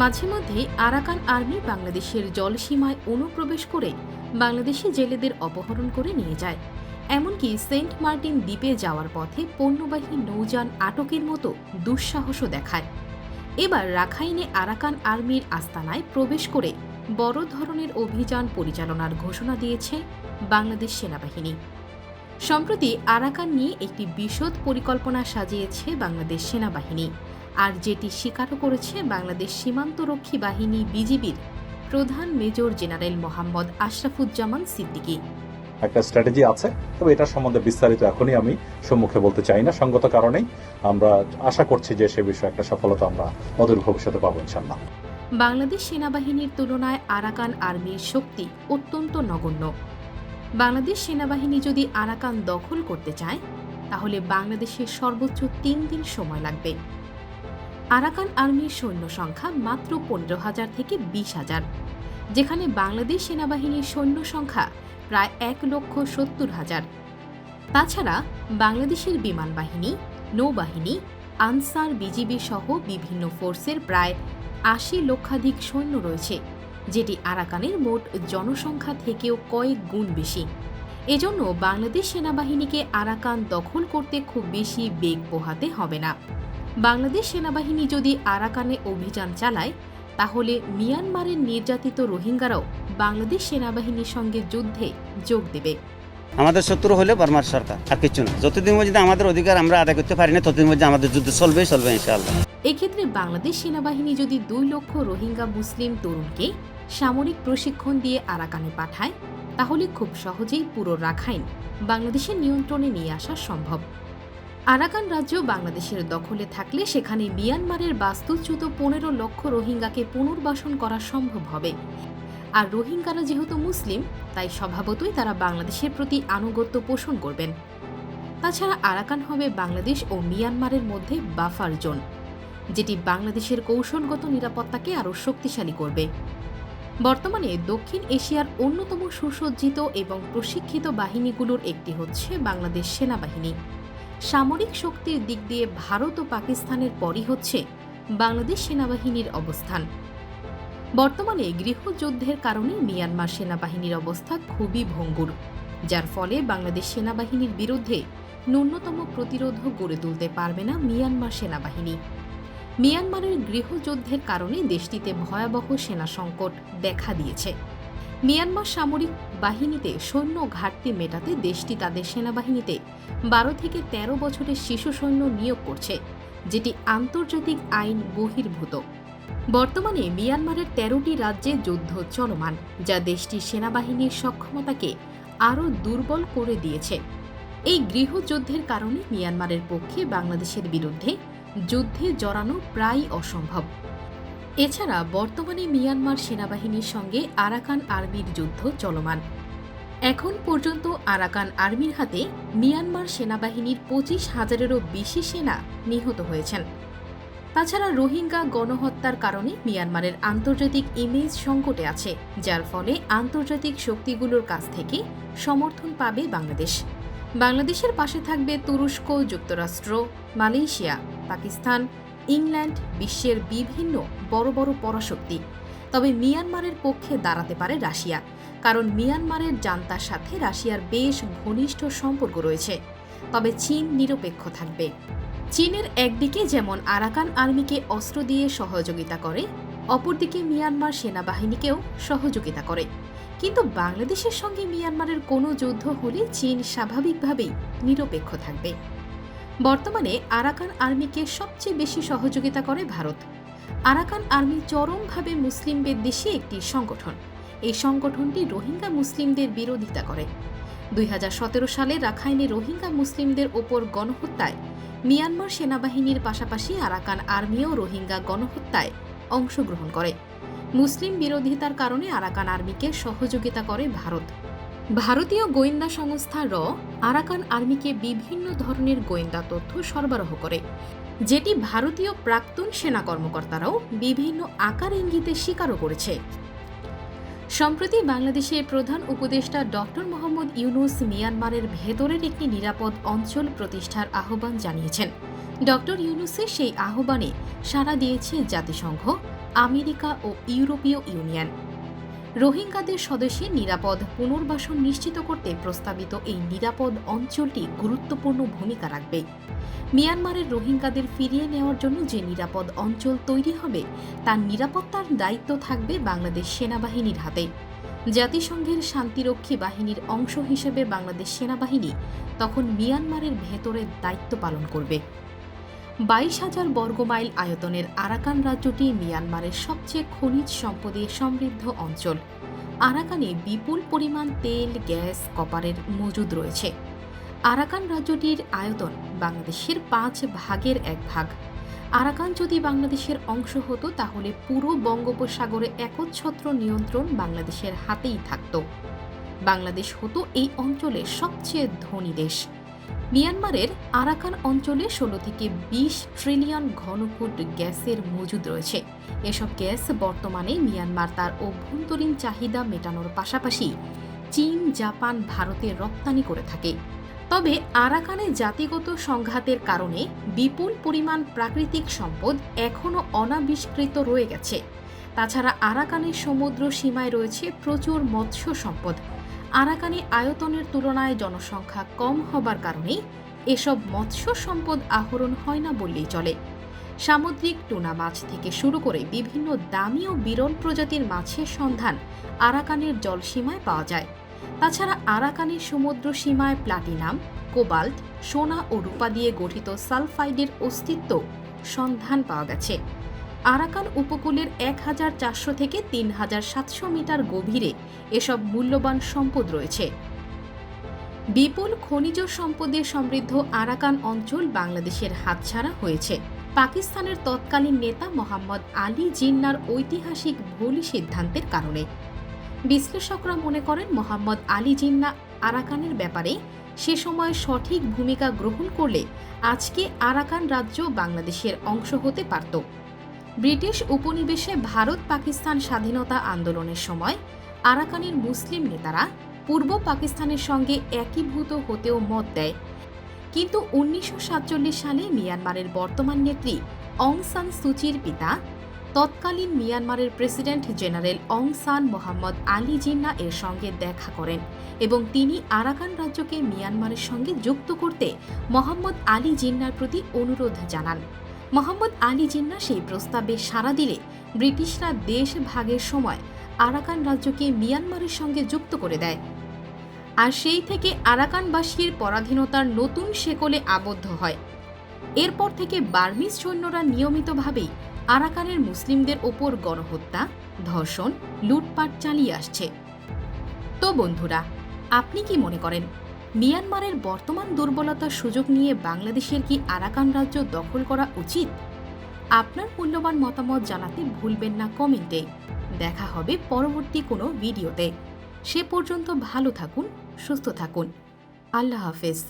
মাঝে মধ্যে Arakan army বাংলাদেশের জলসীমায় অনুপ্রবেশ করে বাংলাদেশি জেলেদের অপহরণ করে নিয়ে যায়। এমনকি সেন্ট মার্টিন দ্বীপে যাওয়ার পথে পণ্যবাহী নৌযান আটকের মতো দুঃসাহসও দেখায়। এবার রাখাইনে আরাকান আর্মির আস্তানায় প্রবেশ করে বড় ধরনের অভিযান পরিচালনার ঘোষণা দিয়েছে বাংলাদেশ সেনাবাহিনী। সম্প্রতি আরাকান নিয়ে একটি বিশদ পরিকল্পনা সাজিয়েছে বাংলাদেশ সেনাবাহিনী। আর যেটি স্বীকারও করেছে বাংলাদেশ সীমান্তরক্ষী বাহিনী বিজিবির প্রধান মেজর জেনারেল মোহাম্মদ আশরাফুজ্জামান সিদ্দিকী। একটা স্ট্র্যাটেজি আছে তবে এটা সম্বন্ধে বিস্তারিত এখনই আমি সম্মুখে বলতে চাই না। সঙ্গত কারণেই আমরা আশা করছি যে সে বিষয়ে একটা সফলতা আমরা অদূর ভবিষ্যতে পাবো ইনশাল্লাহ বাংলাদেশ সেনাবাহিনীর তুলনায় আরাকান আর্মির শক্তি অত্যন্ত নগণ্য। বাংলাদেশ সেনাবাহিনী যদি আরাকান দখল করতে চায় তাহলে বাংলাদেশের সর্বোচ্চ তিন দিন সময় লাগবে। আরাকান আর্মির সৈন্য সংখ্যা মাত্র পনেরো হাজার থেকে বিশ হাজার, যেখানে বাংলাদেশ সেনাবাহিনীর সৈন্য সংখ্যা প্রায় এক লক্ষ সত্তর হাজার। তাছাড়া বাংলাদেশের বিমান বাহিনী, নৌবাহিনী, আনসার বিজিবি সহ বিভিন্ন ফোর্সের প্রায় আশি লক্ষাধিক সৈন্য রয়েছে, যেটি আরাকানের মোট জনসংখ্যা থেকেও কয়েক গুণ বেশি। এজন্য বাংলাদেশ সেনাবাহিনীকে আরাকান দখল করতে খুব বেশি বেগ পোহাতে হবে না। বাংলাদেশ সেনাবাহিনী যদি আরাকানে অভিযান চালায় তাহলে মিয়ানমারের নির্যাতিত রোহিঙ্গারাও বাংলাদেশ সেনাবাহিনীর সঙ্গে যুদ্ধে যোগ দেবে। আমাদের শত্রু হলে বর্মার সরকার আর কিছু না। যতদিন পর্যন্ত আমাদের অধিকার আমরা আদায় করতে পারি না ততদিন পর্যন্ত আমাদের যুদ্ধ চলবেই চলবে ইনশাআল্লাহ। এক্ষেত্রে বাংলাদেশ সেনাবাহিনী যদি দুই লক্ষ রোহিঙ্গা মুসলিম তরুণকে সামরিক প্রশিক্ষণ দিয়ে আরাকানে পাঠায় তাহলে খুব সহজেই পুরো রাখাইন বাংলাদেশের নিয়ন্ত্রণে নিয়ে আসা সম্ভব। আরাকান রাজ্য বাংলাদেশের দখলে থাকলে সেখানে মিয়ানমারের বাস্তুচ্যুত পনেরো লক্ষ রোহিঙ্গাকে পুনর্বাসন করা সম্ভব হবে। আর রোহিঙ্গারা যেহেতু মুসলিম, তাই স্বভাবতই তারা বাংলাদেশের প্রতি আনুগত্য পোষণ করবেন। তাছাড়া আরাকান হবে বাংলাদেশ ও মিয়ানমারের মধ্যে বাফার জোন, যেটি বাংলাদেশের কৌশলগত নিরাপত্তাকে আরও শক্তিশালী করবে। বর্তমানে দক্ষিণ এশিয়ার অন্যতম সুসজ্জিত এবং প্রশিক্ষিত বাহিনীগুলোর একটি হচ্ছে বাংলাদেশ সেনাবাহিনী। সামরিক শক্তির দিক দিয়ে ভারত ও পাকিস্তানের পরই হচ্ছে বাংলাদেশ সেনাবাহিনীর অবস্থান। বর্তমানে গৃহযুদ্ধের কারণে মিয়ানমার সেনাবাহিনীর অবস্থা খুবই ভঙ্গুর, যার ফলে বাংলাদেশ সেনাবাহিনীর বিরুদ্ধে ন্যূনতম প্রতিরোধও গড়ে তুলতে পারবে না মিয়ানমার সেনাবাহিনী। মিয়ানমারের গৃহযুদ্ধের কারণে দেশটিতে ভয়াবহ সেনা সংকট দেখা দিয়েছে। মিয়ানমার সামরিক বাহিনীতে সৈন্য ঘাটতি মেটাতে দেশটি তাদের সেনাবাহিনীতে বারো থেকে ১৩ বছরের শিশু সৈন্য নিয়োগ করছে, যেটি আন্তর্জাতিক আইন বহির্ভূত। বর্তমানে মিয়ানমারের তেরোটি রাজ্যে যুদ্ধ চলমান, যা দেশটির সেনাবাহিনীর সক্ষমতাকে আরও দুর্বল করে দিয়েছে। এই গৃহযুদ্ধের কারণে মিয়ানমারের পক্ষে বাংলাদেশের বিরুদ্ধে যুদ্ধে জড়ানো প্রায় অসম্ভব। এছাড়া বর্তমানে মিয়ানমার সেনাবাহিনীর সঙ্গে আরাকান আর্মির যুদ্ধ চলমান। এখন পর্যন্ত আরাকান আর্মির হাতে মিয়ানমার সেনাবাহিনীর পঁচিশ হাজারেরও বেশি সেনা নিহত হয়েছেন। তাছাড়া রোহিঙ্গা গণহত্যার কারণে মিয়ানমারের আন্তর্জাতিক ইমেজ সংকটে আছে, যার ফলে আন্তর্জাতিক শক্তিগুলোর কাছ থেকে সমর্থন পাবে বাংলাদেশ। বাংলাদেশের পাশে থাকবে তুরস্ক, যুক্তরাষ্ট্র, মালয়েশিয়া, পাকিস্তান ইংল্যান্ড বিশ্বের বিভিন্ন বড় বড় পরাশক্তি। তবে মিয়ানমারের পক্ষে দাঁড়াতে পারে রাশিয়া, কারণ মিয়ানমারের জান্তার সাথে রাশিয়ার বেশ ঘনিষ্ঠ সম্পর্ক রয়েছে। তবে চীন নিরপেক্ষ থাকবে। চীনের একদিকে যেমন আরাকান আর্মিকে অস্ত্র দিয়ে সহযোগিতা করে, অপরদিকে মিয়ানমার সেনাবাহিনীকেও সহযোগিতা করে। কিন্তু বাংলাদেশের সঙ্গে মিয়ানমারের কোনো যুদ্ধ হলে চীন স্বাভাবিকভাবেই নিরপেক্ষ থাকবে। বর্তমানে আরাকান আর্মিকে সবচেয়ে বেশি সহযোগিতা করে ভারত। আরাকান আর্মি চরমভাবে মুসলিম বিদ্বেষী একটি সংগঠন। এই সংগঠনটি রোহিঙ্গা মুসলিমদের বিরোধিতা করে। দুই হাজার সতেরো সালে রাখাইনে রোহিঙ্গা মুসলিমদের ওপর গণহত্যায় মিয়ানমার সেনাবাহিনীর পাশাপাশি আরাকান আর্মিও রোহিঙ্গা গণহত্যায় অংশগ্রহণ করে। মুসলিম বিরোধিতার কারণে আরাকান আর্মিকে সহযোগিতা করে ভারত। ভারতীয় গোয়েন্দা সংস্থা র আরাকান আর্মিকে বিভিন্ন ধরনের গোয়েন্দা তথ্য সরবরাহ করে, যেটি ভারতীয় প্রাক্তন সেনা কর্মকর্তারাও বিভিন্ন আকার ইঙ্গিতে স্বীকারও করেছে। সম্প্রতি বাংলাদেশের প্রধান উপদেষ্টা ডক্টর মোহাম্মদ ইউনুস মিয়ানমারের ভেতরের একটি নিরাপদ অঞ্চল প্রতিষ্ঠার আহ্বান জানিয়েছেন। ডক্টর ইউনুসের সেই আহ্বানে সাড়া দিয়েছে জাতিসংঘ, আমেরিকা ও ইউরোপীয় ইউনিয়ন। রোহিঙ্গাদের স্বদেশে নিরাপদ পুনর্বাসন নিশ্চিত করতে প্রস্তাবিত এই নিরাপদ অঞ্চলটি গুরুত্বপূর্ণ ভূমিকা রাখবে। মিয়ানমারের রোহিঙ্গাদের ফিরিয়ে নেওয়ার জন্য যে নিরাপদ অঞ্চল তৈরি হবে, তার নিরাপত্তার দায়িত্ব থাকবে বাংলাদেশ সেনাবাহিনীর হাতে। জাতিসংঘের শান্তিরক্ষী বাহিনীর অংশ হিসেবে বাংলাদেশ সেনাবাহিনী তখন মিয়ানমারের ভেতরে দায়িত্ব পালন করবে। বাইশ হাজার বর্গমাইল আয়তনের আরাকান রাজ্যটি মিয়ানমারের সবচেয়ে খনিজ সম্পদে সমৃদ্ধ অঞ্চল। আরাকানে বিপুল পরিমাণ তেল, গ্যাস, কপারের মজুদ রয়েছে। আরাকান রাজ্যটির আয়তন বাংলাদেশের পাঁচ ভাগের এক ভাগ। আরাকান যদি বাংলাদেশের অংশ হতো, তাহলে পুরো বঙ্গোপসাগরে একচ্ছত্র নিয়ন্ত্রণ বাংলাদেশের হাতেই থাকত। বাংলাদেশ হতো এই অঞ্চলের সবচেয়ে ধনী দেশ। মিয়ানমারের আরাকান অঞ্চলে ষোলো থেকে বিশ ট্রিলিয়ন ঘনফুট গ্যাসের মজুদ রয়েছে। এসব গ্যাস বর্তমানে মিয়ানমার তার অভ্যন্তরীণ চাহিদা মেটানোর পাশাপাশি চীন, জাপান, ভারতে রপ্তানি করে থাকে। তবে আরাকানে জাতিগত সংঘাতের কারণে বিপুল পরিমাণ প্রাকৃতিক সম্পদ এখনও অনাবিষ্কৃত রয়ে গেছে। তাছাড়া আরাকানের সমুদ্র সীমায় রয়েছে প্রচুর মৎস্য সম্পদ। আরাকানে আয়তনের তুলনায় জনসংখ্যা কম হবার কারণেই এসব মৎস্য সম্পদ আহরণ হয় না বললেই চলে। সামুদ্রিক টুনা মাছ থেকে শুরু করে বিভিন্ন দামি ও বিরল প্রজাতির মাছের সন্ধান আরাকানের জলসীমায় পাওয়া যায়। তাছাড়া আরাকানের সমুদ্র সীমায় প্লাটিনাম, কোবাল্ট, সোনা ও রূপা দিয়ে গঠিত সালফাইডের অস্তিত্ব সন্ধান পাওয়া গেছে। আরাকান উপকূলের এক হাজার চারশো থেকে তিন হাজার সাতশো মিটার গভীরে এসব মূল্যবান সম্পদ রয়েছে। বিপুল খনিজ সম্পদে সমৃদ্ধ আরাকান অঞ্চল বাংলাদেশের হাতছাড়া হয়েছে। পাকিস্তানের তৎকালীন নেতা মোহাম্মদ আলী জিন্নার ঐতিহাসিক ভুল সিদ্ধান্তের কারণে। বিশ্লেষকরা মনে করেন, মোহাম্মদ আলী জিন্না আরাকানের ব্যাপারে সে সময় সঠিক ভূমিকা গ্রহণ করলে আজকে আরাকান রাজ্য বাংলাদেশের অংশ হতে পারত। ব্রিটিশ উপনিবেশে ভারত পাকিস্তান স্বাধীনতা আন্দোলনের সময় আরাকানের মুসলিম নেতারা পূর্ব পাকিস্তানের সঙ্গে একীভূত হতেও মত দেয়। কিন্তু উনিশশো সাতচল্লিশ সালে মিয়ানমারের বর্তমান নেত্রী অং সান সুচির পিতা, তৎকালীন মিয়ানমারের president general Aung San Mohammad Ali Jinnah এর সঙ্গে দেখা করেন এবং তিনি আরাকান রাজ্যকে মিয়ানমারের সঙ্গে যুক্ত করতে মোহাম্মদ আলী জিন্নার প্রতি অনুরোধ জানান। মোহাম্মদ আলী জিন্না সেই প্রস্তাবে সাড়া দিলে ব্রিটিশরা দেশ ভাগের সময় আরাকান রাজ্যকে মিয়ানমারের সঙ্গে যুক্ত করে দেয়। আর সেই থেকে আরাকানবাসীর পরাধীনতার নতুন শেকলে আবদ্ধ হয়। এরপর থেকে বার্মিজ সৈন্যরা নিয়মিতভাবেই আরাকানের মুসলিমদের ওপর গণহত্যা, ধর্ষণ, লুটপাট চালিয়ে আসছে। তো বন্ধুরা, আপনি কি মনে করেন মিয়ানমারের বর্তমান দুর্বলতার সুযোগ নিয়ে বাংলাদেশের কি আরাকান রাজ্য দখল করা উচিত? আপনার মূল্যবান মতামত জানাতে ভুলবেন না কমেন্টে। দেখা হবে পরবর্তী কোনো ভিডিওতে। সে পর্যন্ত ভালো থাকুন, সুস্থ থাকুন। আল্লাহ হাফেজ।